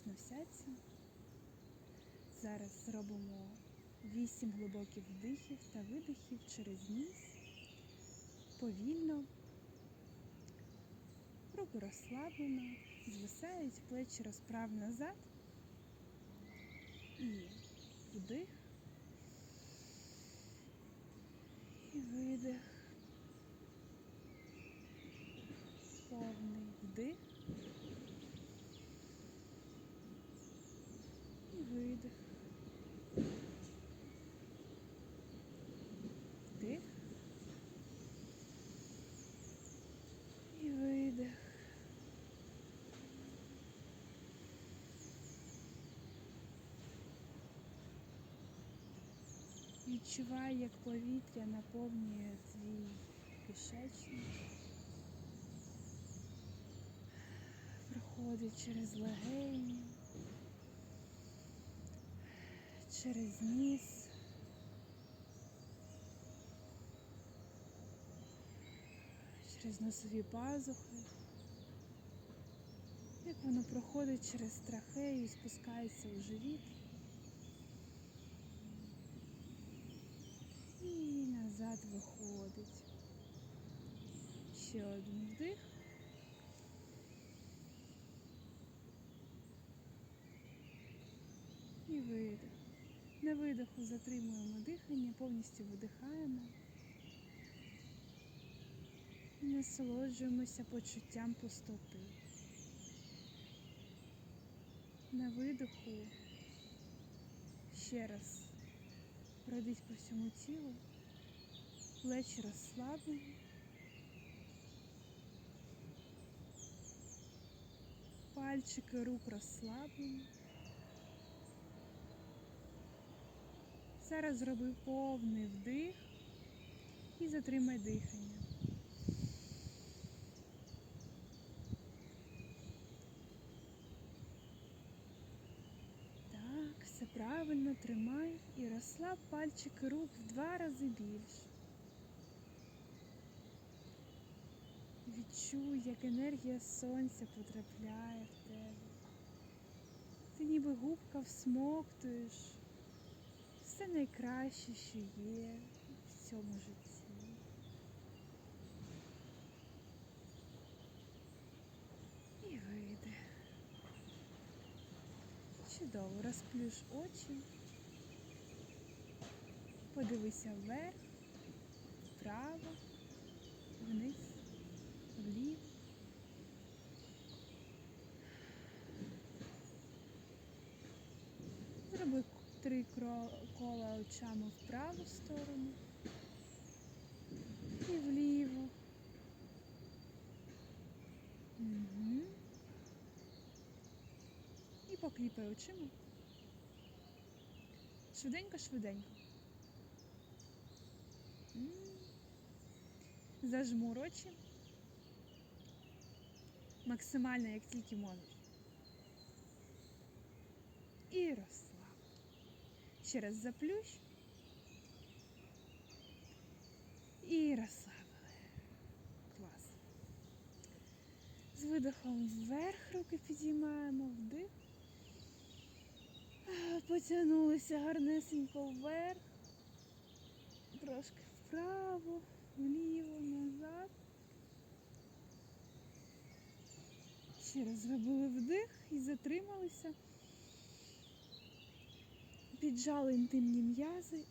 зручно сядься. Зараз зробимо 8 глибоких вдихів та видихів через ніс. Повільно. Руки розслаблено, звисають, плечі розправ назад. І вдих. І видих. Повний вдих. І видих. Вдих. І видих. Відчувай, як повітря наповнює твій кишечник. Проходить через легені, через ніс. Через носові пазухи. Як воно проходить через трахею і спускається у живіт. І назад виходить. Ще один вдих. І видих. На видиху затримуємо дихання, повністю видихаємо. Насолоджуємося почуттям пустоти. На видиху ще раз пройдись по всьому тілу, плечі розслаблені. Пальчики рук розслаблені. Зараз зроби повний вдих і затримай дихання. Так, все правильно тримай і розслаб пальчики рук в два рази більше. Відчуй, як енергія сонця потрапляє в тебе. Ти ніби губка всмоктуєш все найкраще, що є в цьому житті. І вийде. Чудово, розплюш очі, подивися вверх, вправо, вниз, вліво. Зроби три кола очами в праву сторону і вліво. Угу. І покліпай очима. Швиденько, швиденько. М. Зажмур очі. Максимально, як тільки можеш. І розслаб. Ще раз заплющ. І розслабили. Клас. З видихом вверх руки підіймаємо, вдих. Потягнулися гарнесенько вверх. Трошки вправо, вліво, назад. Ще раз зробили вдих і затрималися. Піджали інтимні м'язи.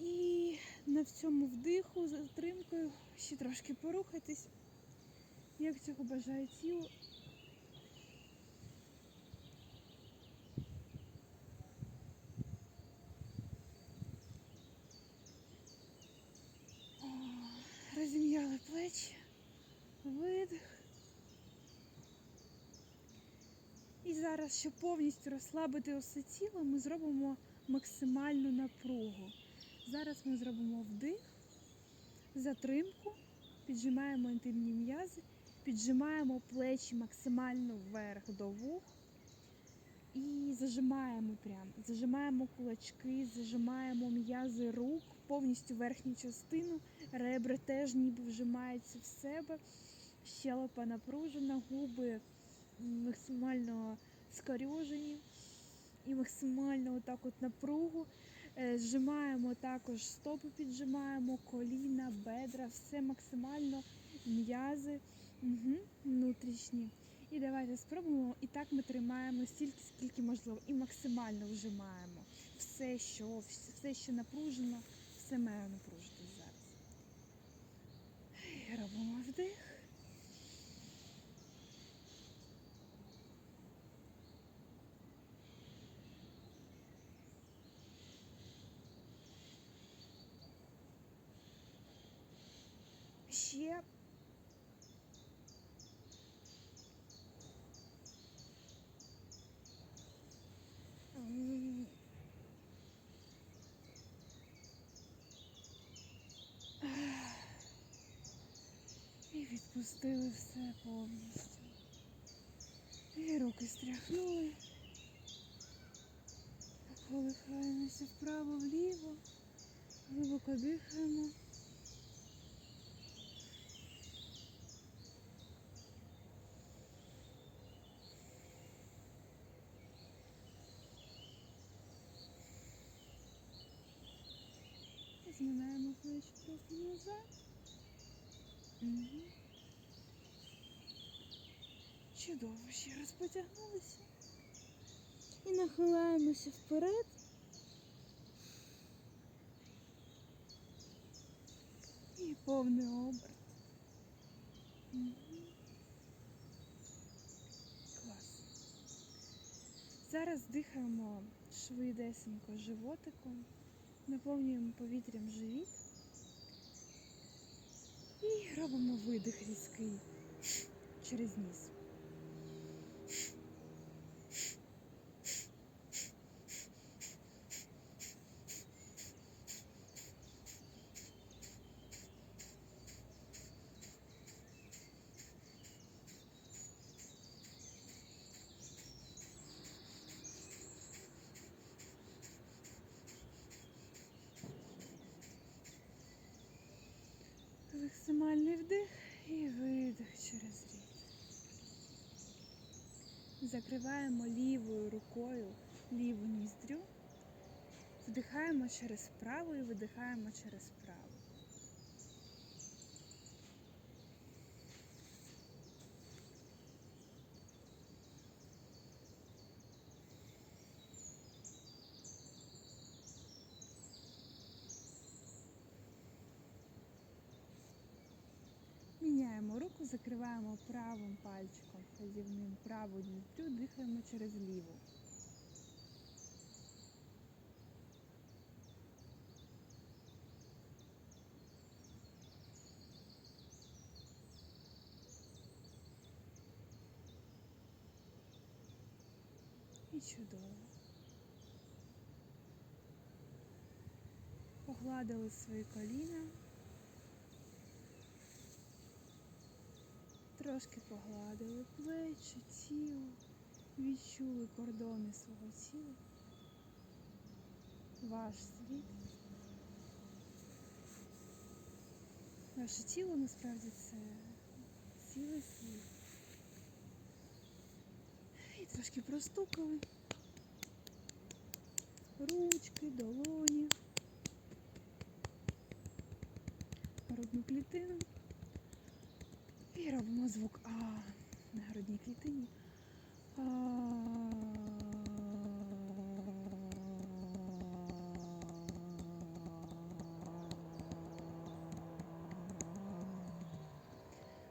І на цьому вдиху, затримкою ще трошки порухатись, як цього бажає тіло. О, Розім'яли плечі, видих. І зараз, щоб повністю розслабити усе тіло, ми зробимо максимальну напругу. Зараз ми зробимо вдих, затримку, піджимаємо інтимні м'язи, піджимаємо плечі максимально вверх до вух. І зажимаємо прямо, зажимаємо кулачки, зажимаємо м'язи рук, повністю верхню частину, ребра теж ніби вжимаються в себе, щелепа напружена, губи максимально скорьожені. І максимально отак от напругу. Е, Зжимаємо також стопи, піджимаємо, коліна, бедра, все максимально м'язи угу, внутрішні. І давайте спробуємо. І так ми тримаємо стільки, скільки можливо, і максимально вжимаємо. Все, що, все, що напружено, все має напружитись зараз. І робимо вдих. Ще М. І відпустили все повністю. І руки стряхнули. Колихаємося вправо-вліво. Глибоко дихаємо. Зминаємо плечі трохи назад. Угу. Чудово, ще раз потягнулися. І нахиляємося вперед. І повний оберт. Клас. Зараз дихаємо швидесенько животиком. Наповнюємо повітрям живіт і робимо видих різкий через ніс. Максимальний вдих і видих через рік. Закриваємо лівою рукою ліву ніздрю. Вдихаємо через праву і видихаємо через праву. Руку, закриваємо правим пальчиком вказівним праву ніздрю, дихаємо через ліву. І чудово. Погладили свої коліна. Трошки погладили плечі, тіло, відчули кордони свого тіла, ваш світ. Ваше тіло насправді це цілий світ. І трошки простукали. Ручки, долоні, грудну клітину. І робимо звук А на грудній клітині.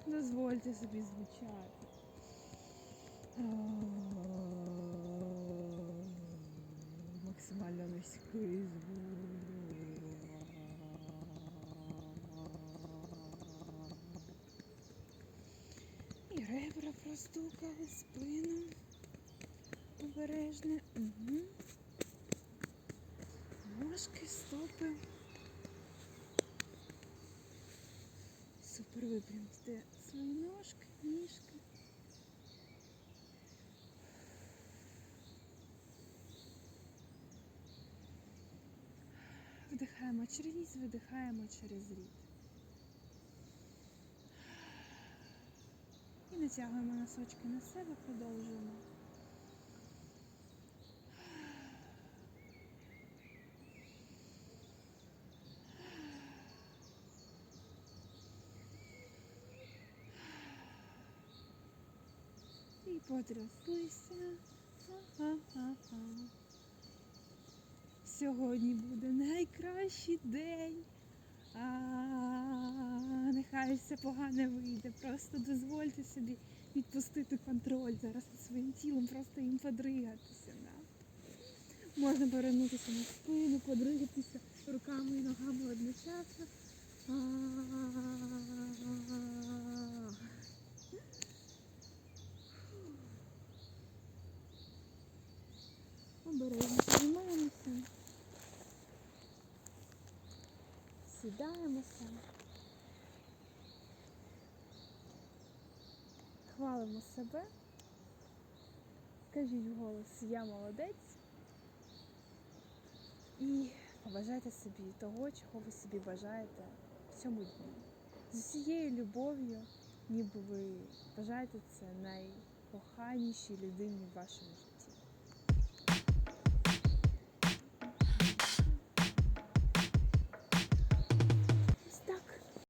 Дозвольте собі звучати. А. Максимально низький звук. І ребра простукали, спину обережне. Угу. Ножки, стопи. Супер випрямте свої ножки, ніжки. Вдихаємо через ніс, видихаємо через рід. Витягуємо носочки на себе, продовжуємо. І потряслися. Ага-ага. Сьогодні буде найкращий день. А, нехай все погане вийде. Просто дозвольте собі відпустити контроль зараз над своїм тілом, просто їм подригатися. Да? Можна повернутися на спину, подригатися руками і ногами одночасно. Сідаємося. Хвалимо себе. Скажіть вголос, я молодець. І побажайте собі того, чого ви собі бажаєте в цьому дні. З усією любов'ю, ніби ви бажаєте це найкоханішій людині в вашому житті.